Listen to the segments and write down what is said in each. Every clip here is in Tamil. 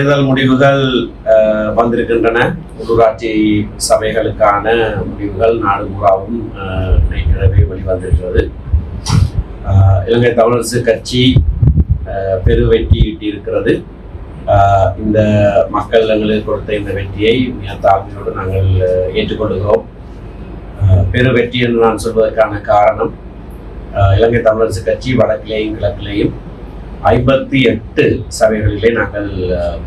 தேர்தல் முடிவுகள் வந்திருக்கின்றன. உள்ளூராட்சி சபைகளுக்கான முடிவுகள் நாடு பூராவும் நேற்றிரவே வெளிவந்திருக்கிறது. இலங்கை தமிழரசு கட்சி பெரு வெற்றி ஈட்டியிருக்கிறது இந்த மக்கள் எங்களுக்கு கொடுத்த இந்த வெற்றியை மிக தாழ்மையோடு நாங்கள் ஏற்றுக்கொள்கிறோம். பெரு வெற்றி என்று நான் சொல்வதற்கான காரணம் இலங்கை தமிழரசு கட்சி வடக்கிலேயும் கிழக்கிலேயும் ஐம்பத்தி எட்டு சபைகளிலே நாங்கள்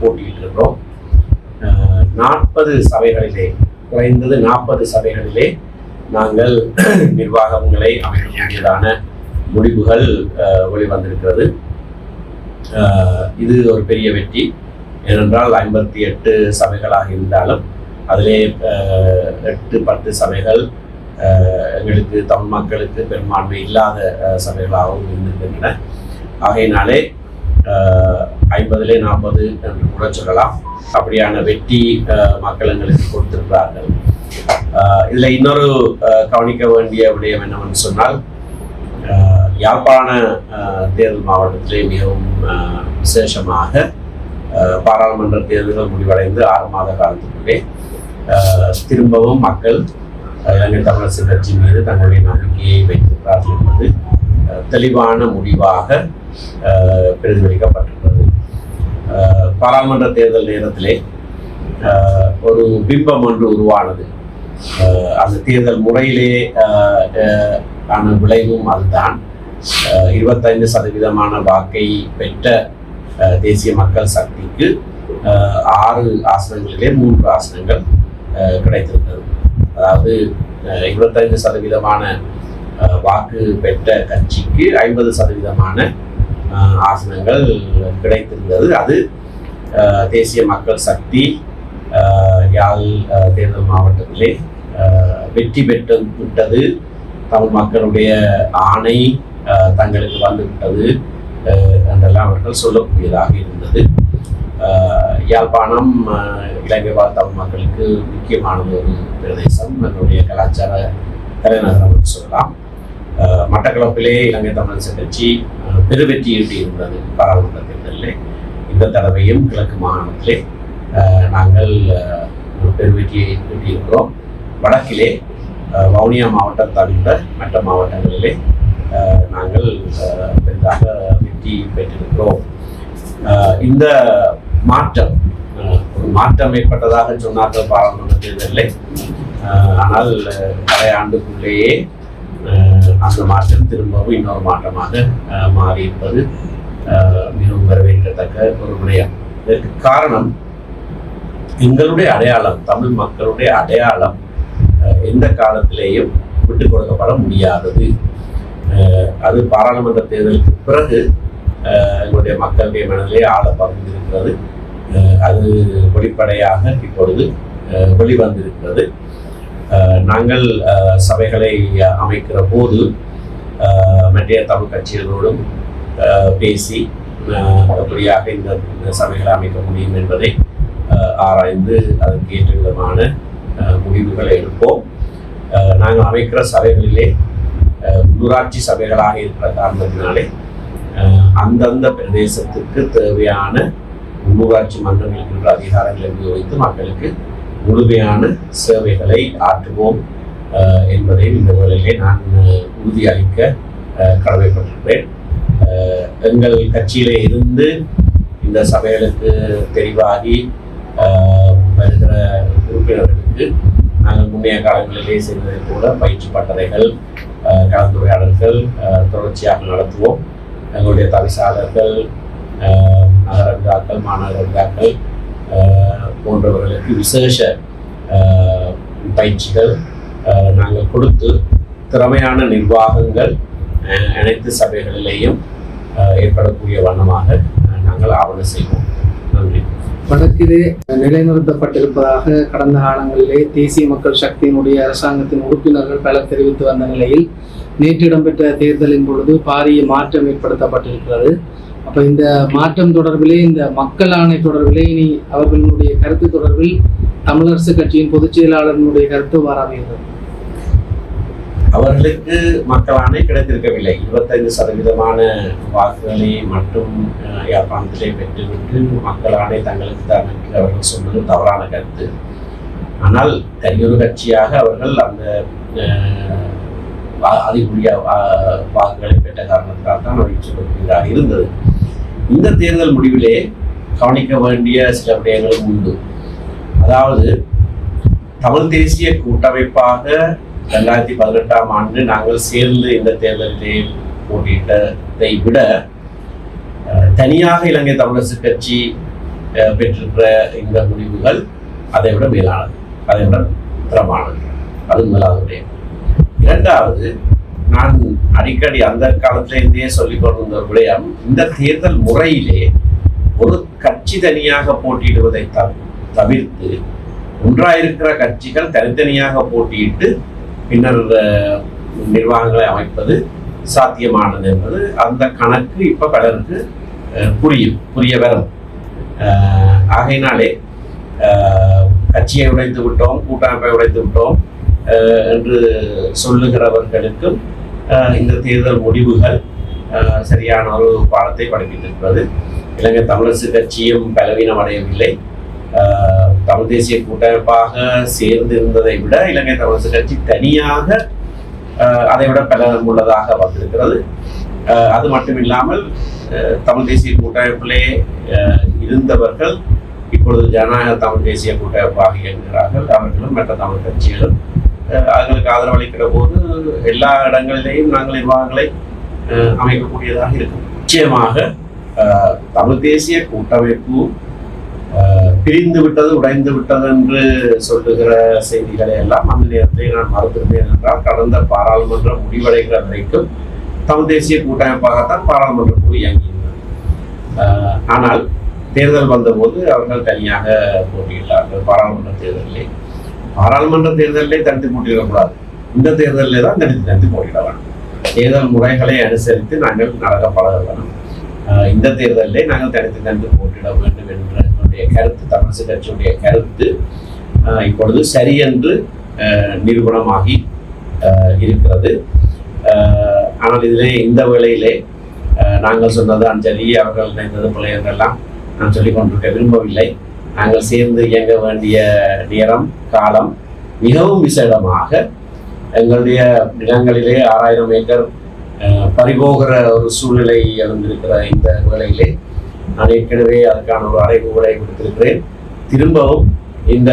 போட்டியிட்டு இருக்கிறோம். நாற்பது சபைகளிலே குறைந்தது நாற்பது சபைகளிலே நாங்கள் நிர்வாகங்களை அமைக்கக்கூடியதான முடிவுகள் வெளிவந்திருக்கிறது. இது ஒரு பெரிய வெற்றி. ஏனென்றால் ஐம்பத்தி எட்டு சபைகளாக இருந்தாலும் அதிலே எட்டு பத்து சபைகள் எங்களுக்கு தமிழ் மக்களுக்கு பெரும்பான்மை இல்லாத சபைகளாகவும் இருந்திருக்கின்றன. ஆகையினாலே ஐம்பதுலே நாற்பது என்று கூட சொல்லலாம். அப்படியான வெற்றி மக்களங்களுக்கு மக்கள் எங்களுக்கு கொடுத்திருக்கிறார்கள். இதில் இன்னொரு கவனிக்க வேண்டிய விடயம் என்னவென்று சொன்னால் யாழ்ப்பாண தேர்தல் மாவட்டத்திலே மிகவும் விசேஷமாக பாராளுமன்ற தேர்தல்கள் முடிவடைந்து ஆறு மாத காலத்துக்குள்ளே திரும்பவும் மக்கள் இலங்கை தமிழரசு கட்சி மீது தங்களுடைய நம்பிக்கையை வைத்திருக்கிறார்கள் என்பது தெளிவான முடிவாக பிரதிபலிக்கப்பட்டுள்ளது பாராளுமன்ற தேர்தல் நேரத்திலே ஒரு பிம்பம் ஒன்று உருவானது. அந்த தேர்தல் முறையிலே ஆன விளைவும் அதுதான். இருபத்தைந்து சதவீதமான வாக்கை பெற்ற தேசிய மக்கள் சக்திக்கு ஆறு ஆசனங்களிலே மூன்று ஆசனங்கள் கிடைத்திருக்கிறது. அதாவது இருபத்தைந்து சதவீதமான வாக்கு பெற்ற கட்சிக்கு ஐம்பது சதவீதமான ஆசனங்கள் கிடைத்திருந்தது. அது தேசிய மக்கள் சக்தி யாழ் தேர்தல் மாவட்டத்திலே வெற்றி பெற்று விட்டது. தமிழ் மக்களுடைய ஆணை தங்களுக்கு வந்து விட்டது என்றெல்லாம் அவர்கள் சொல்லக்கூடியதாக இருந்தது. யாழ்ப்பாணம் அஹ், இலங்கை வாழ் தமிழ் மக்களுக்கு முக்கியமான ஒரு பிரதேசம். என்னுடைய கலாச்சார தலைநகரம் என்று சொல்லலாம். மட்டக்களப்பிலே இலங்கை தமிழரசு கட்சி அஹ், பெருவெற்றி ஈட்டியிருந்தது பாராளுமன்ற தேர்தலிலே இந்த தடவையும் கிழக்கு மாகாணத்திலே நாங்கள் ஒரு பெருவெற்றியை ஈட்டியிருக்கிறோம் வடக்கிலே வவுனியா மாவட்டம் தவிர மற்ற மாவட்டங்களிலே நாங்கள் பெரிதாக வெற்றி பெற்றிருக்கிறோம். இந்த மாற்றம் மாற்றம் ஏற்பட்டதாக சொன்னார்கள் பாராளுமன்ற தேர்தலில் ஆனால் பழைய ஆண்டுக்குள்ளேயே அந்த மாற்றம் திரும்பவும் இன்னொரு மாற்றமாக மாறியிருப்பது மிகவும் வரவேற்கத்தக்க ஒரு விடயம். இதற்கு காரணம் எங்களுடைய அடையாளம் தமிழ் மக்களுடைய அடையாளம் எந்த காலத்திலேயும் விட்டுக் கொடுக்கப்பட முடியாதது. அது பாராளுமன்ற தேர்தலுக்கு பிறகு எங்களுடைய மக்களுடைய மனதிலே ஆழ பகிர்ந்திருக்கிறது அது வெளிப்படையாக இப்பொழுது வெளிவந்திருக்கிறது. நாங்கள் சபைகளை அமைக்கிற போது அஹ், மற்ற தமிழ் கட்சிகளோடும் பேசி அஹ், எப்படியாக இந்த சபைகளை அமைக்க முடியும் என்பதை ஆராய்ந்து அதற்கு ஏற்ற விதமான முடிவுகளை எடுப்போம். நாங்கள் அமைக்கிற சபைகளிலே உள்ளூராட்சி சபைகளாக இருக்கிற காரணத்தினாலே அந்தந்த பிரதேசத்துக்கு தேவையான உள்ளூராட்சி மன்றங்கள் இருக்கின்ற அதிகாரங்களை உபயோகித்து மக்களுக்கு முழுமையான சேவைகளை ஆற்றுவோம் என்பதை இந்த வேளையிலே நான் உறுதியளிக்க கடமைப்பட்டிருக்கிறேன். எங்கள் கட்சியிலே இருந்து இந்த சபைகளுக்கு தெரிவாகி வருகிற உறுப்பினர்களுக்கு நாங்கள் முன்னைய காலங்களிலே செய்ததை போல பயிற்சி பட்டறைகள் கலந்துரையாடல்கள் தொடர்ச்சியாக நடத்துவோம். எங்களுடைய தவிசாளர்கள் நகர விழாக்கள் மாநகர விழாக்கள் போன்றவர்களுக்கு விசேஷ பயிற்சிகள் நாங்கள் கொடுத்து திறமையான நிர்வாகங்கள் அனைத்து சபைகளிலேயும் ஏற்படக்கூடிய வண்ணமாக நாங்கள் ஆவணம் செய்வோம். நன்றி. வடக்கிலே நிலைநிறுத்தப்பட்டிருப்பதாக கடந்த காலங்களிலே தேசிய மக்கள் சக்தியினுடைய அரசாங்கத்தின் உறுப்பினர்கள் பலர் தெரிவித்து வந்த நிலையில் நேற்று இடம்பெற்ற தேர்தலின் பொழுது பாரிய மாற்றம் ஏற்படுத்தப்பட்டிருக்கிறது. அப்ப இந்த மாற்றம் தொடர்பிலே இந்த மக்கள் ஆணை தொடர்பிலே இனி அவர்களுடைய கருத்து தொடர்பில் தமிழரசு கட்சியின் பொதுச் செயலாளர்களுடைய கருத்து வாராக அவர்களுக்கு மக்கள் ஆணை கிடைத்திருக்கவில்லை. இருபத்தைந்து சதவீதமான வாக்குகளை மட்டும் அஹ், யாழ்ப்பாணத்திலே பெற்றுவிட்டு ஆணை தங்களுக்கு தான் என்று அவர்கள் சொன்னது தவறான கருத்து. ஆனால் தனியொரு கட்சியாக அவர்கள் அந்த அஹ், அதிகூடிய வாக்குகளை பெற்ற காரணத்தினால் தான் அவர்கள் சொல்லுகிறார் இருந்தது. இந்த தேர்தல் முடிவிலே கவனிக்க வேண்டிய சில விடயங்களும் உண்டு. அதாவது தமிழ் தேசிய கூட்டமைப்பாக ரெண்டாயிரத்தி பதினெட்டாம் ஆண்டு நாங்கள் சேர்ந்து இந்த தேர்தலிலே போட்டியிட்டதை விட தனியாக இலங்கை தமிழரசு கட்சி பெற்றிருக்கிற இந்த முடிவுகள் அதை விட மேலானது. அதை விட திறமானது அது முதலாவது இரண்டாவது நான் அடிக்கடி அந்த காலத்திலிருந்தே சொல்லிக் கொண்டிருந்த ஒரு விடயம் இந்த தேர்தல் முறையிலே ஒரு கட்சி தனியாக போட்டியிடுவதை தவிர்த்து ஒன்றாயிருக்கிற கட்சிகள் தனித்தனியாக போட்டியிட்டு பின்னர் நிர்வாகங்களை அமைப்பது சாத்தியமானது என்பது அந்த கணக்கு இப்ப பலருக்கு புரியும் புரிய வரும். ஆகையினாலே கட்சியை உடைத்து விட்டோம் கூட்டமைப்பை உடைத்து விட்டோம் என்று சொல்லுகிறவர்களுக்கும் இந்த தேர்தல் முடிவுகள் சரியான ஒரு பாடத்தை படிப்பித்திருக்கிறது. இலங்கை தமிழரசு கட்சியும் பலவீனம் அடையவில்லை. தமிழ் தேசிய கூட்டமைப்பாக சேர்ந்து இருந்ததை விட இலங்கை தமிழரசு கட்சி தனியாக அதை விட பலன் உள்ளதாக வந்திருக்கிறது. அது மட்டும் இல்லாமல் தமிழ் தேசிய கூட்டமைப்பிலே இருந்தவர்கள் இப்பொழுது ஜனநாயக தமிழ் தேசிய கூட்டமைப்பாக இயங்குகிறார்கள். அவர்களும் மற்ற தமிழ் கட்சிகளும் அஹ், அவர்களுக்கு ஆதரவளிக்கிற போது எல்லா இடங்களிலேயும் நாங்கள் நிர்வாகங்களை அமைக்கக்கூடியதாக இருக்கும். நிச்சயமாக தமிழ் தேசிய கூட்டமைப்பு பிரிந்து விட்டது உடைந்து விட்டது என்று சொல்லுகிற செய்திகளை எல்லாம் அந்த நேரத்தை நான் மறுத்திருந்தேன் என்றால் கடந்த பாராளுமன்றம் முடிவடைகிற வரைக்கும் தமிழ் தேசிய கூட்டமைப்பாகத்தான் பாராளுமன்ற குழு இயங்கியிருந்தது. ஆனால் தேர்தல் வந்தபோது அவர்கள் தனியாக போட்டியிட்டார்கள் பாராளுமன்ற தேர்தலிலே. பாராளுமன்ற தேர்தலிலே தடுத்து போட்டியிடக்கூடாது. இந்த தேர்தலிலே தான் தனித்து தடுத்து போட்டியிட வேண்டும் தேர்தல் முறைகளை அனுசரித்து நாங்கள் நடக்க பழக வேண்டும் இந்த தேர்தலிலே நாங்கள் தடுத்து தடுத்து போட்டியிட வேண்டும் என்ற என்னுடைய கருத்து தமிழிசை கட்சியுடைய கருத்து இப்பொழுது சரி என்று நிரூபணமாகி இருக்கிறது. ஆனால் இதிலே இந்த வேளையிலே நாங்கள் சொன்னது அஞ்சலி அவர்கள் நினைத்தது பிள்ளை எல்லாம் நான் சொல்லிக் கொண்டிருக்க விரும்பவில்லை. நாங்கள் சேர்ந்து இயங்க வேண்டிய நேரம் காலம் மிகவும் விசேடமாக எங்களுடைய நிலங்களிலே ஆறாயிரம் ஏக்கர் பறிபோகிற ஒரு சூழ்நிலை எழுந்திருக்கிற இந்த வேளையிலே நான் ஏற்கனவே அதற்கான ஒரு அறைகூடை கொடுத்திருக்கிறேன். திரும்பவும் இந்த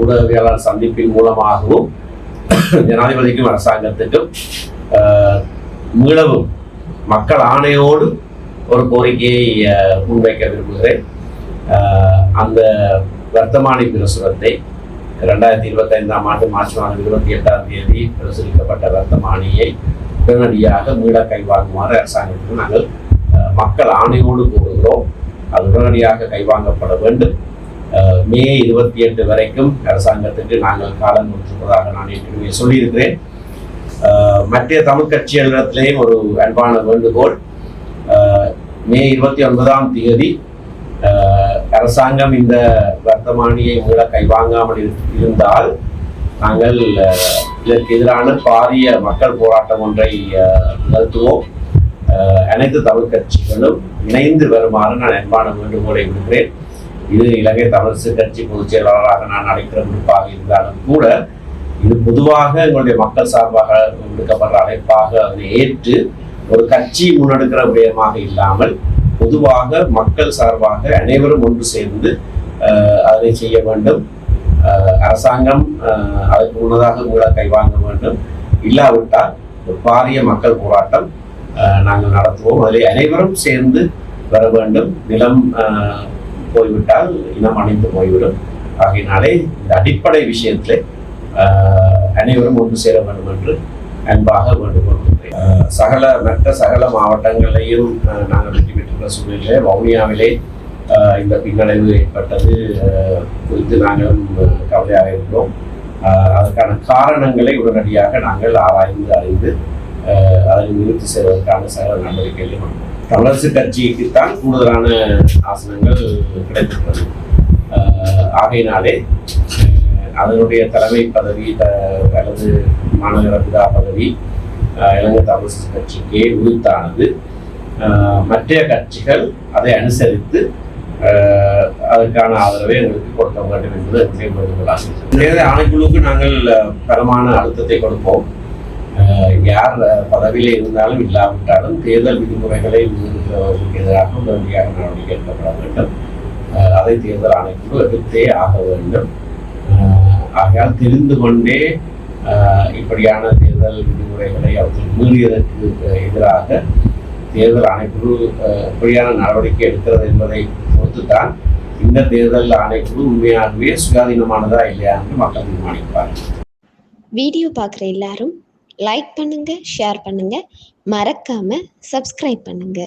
ஊடகவியலாளர் சந்திப்பின் மூலமாகவும் ஜனாதிபதிக்கும் அரசாங்கத்துக்கும் மீளவும் மக்கள் ஆணையோடு ஒரு கோரிக்கையை முன்வைக்க விரும்புகிறேன். அந்த வர்த்தமானி பிரசுரத்தை ரெண்டாயிரத்தி இருபத்தைந்தாம் ஆண்டு மார்ச் மாதம் இருபத்தி எட்டாம் தேதி பிரசுரிக்கப்பட்ட வர்த்தமானியை உடனடியாக மீள கைவாங்குமாறு அரசாங்கத்திற்கு நாங்கள் மக்கள் ஆணையோடு கூறுகிறோம். அது உடனடியாக கைவாங்கப்பட வேண்டும். மே இருபத்தி எட்டு வரைக்கும் அரசாங்கத்துக்கு நாங்கள் காலம் கொடுத்திருப்பதாக நான் ஏற்கனவே சொல்லியிருக்கிறேன். மற்ற தமிழ் கட்சிகளிடத்திலேயும் ஒரு அன்பான வேண்டுகோள். மே இருபத்தி ஒன்பதாம் தேதி அரசாங்கம் இந்த வர்த்தமானியை மீள கைவாங்காமல் இரு- இருந்தால் நாங்கள் இதற்கு எதிரான பாரிய மக்கள் போராட்டம் ஒன்றை அஹ், நிகழ்த்துவோம். அனைத்து தமிழ் கட்சிகளும் இணைந்து வருமாறு நான் அன்பான வேண்டுகோளை விடுக்கிறேன். இது இலங்கை தமிழரசு கட்சி பொதுச் செயலாளராக நான் அழைக்கிற விருப்பாக இருந்தாலும் கூட இது பொதுவாக எங்களுடைய மக்கள் சார்பாக விடுக்கப்படுற அழைப்பாக அதை ஏற்று ஒரு கட்சி முன்னெடுக்கிற விடயமாக இல்லாமல் பொதுவாக மக்கள் சார்பாக அனைவரும் ஒன்று சேர்ந்து அதனை செய்ய வேண்டும். அரசாங்கம் அதற்கு முன்னதாக கூட கைவாங்க வேண்டும். இல்லாவிட்டால் ஒரு பாரிய மக்கள் போராட்டம் நாங்கள் நடத்துவோம். அதில் அனைவரும் சேர்ந்து வர வேண்டும். நிலம் போய்விட்டால் இனம் அணிந்து போய்விடும். ஆகையினாலே இந்த அடிப்படை விஷயத்திலே அனைவரும் ஒன்று சேர வேண்டும் என்று அன்பாக வேண்டுகோள் சகல மற்ற சகல மாவட்டங்களையும் நாங்கள் வெற்றி பெற்றுள்ள சூழ்நிலையிலே வவுனியாவிலே இந்த பின்னடைவு ஏற்பட்டது குறித்து நாங்களும் கவலையாக இருக்கிறோம். அதற்கான காரணங்களை உடனடியாக நாங்கள் ஆராய்ந்து அறிந்து அதை நிறுத்தி செய்வதற்கான சகல நடவடிக்கைகளையும் தமிழரசு கட்சிக்குத்தான் கூடுதலான ஆசனங்கள் கிடைத்திருக்கிறது. ஆகையினாலே அதனுடைய தலைமை பதவி அல்லது மாநகர பிதா பதவி இலங்கை தமிழ் கட்சிக்கே உரித்தானது மற்ற கட்சிகள் அதை அனுசரித்து அதற்கான ஆதரவை எங்களுக்கு கொடுக்க வேண்டும் என்பது என்னுடைய வேண்டுகோளாக தேர்தல் ஆணைக்குழுவுக்கு நாங்கள் அஹ், பலமான அழுத்தத்தை கொடுப்போம். யார் பதவியில் இருந்தாலும் இல்லாவிட்டாலும் தேர்தல் விதிமுறைகளை மீறுகிறவர்களுக்கு எதிராக உடனடியாக நடவடிக்கை எடுக்கப்பட வேண்டும். அதை தேர்தல் ஆணைக்குழு எடுத்தே ஆக வேண்டும். ஆகையால் தெரிந்து கொண்டே இப்படியான தேர்தல் விதிமுறைகளை அவர்கள் மீறியதற்கு எதிராக தேர்தல் ஆணைக்குழு இப்படியான நடவடிக்கை எடுக்கிறது என்பதை பொறுத்துத்தான் இந்த தேர்தல் ஆணைக்குழு உண்மையாகவே சுயாதீனமானதா இல்லையா என்று மக்கள் தீர்மானிப்பார் வீடியோ பார்க்குற எல்லாரும் லைக் பண்ணுங்க ஷேர் பண்ணுங்க. மறக்காம சப்ஸ்கிரைப் பண்ணுங்க.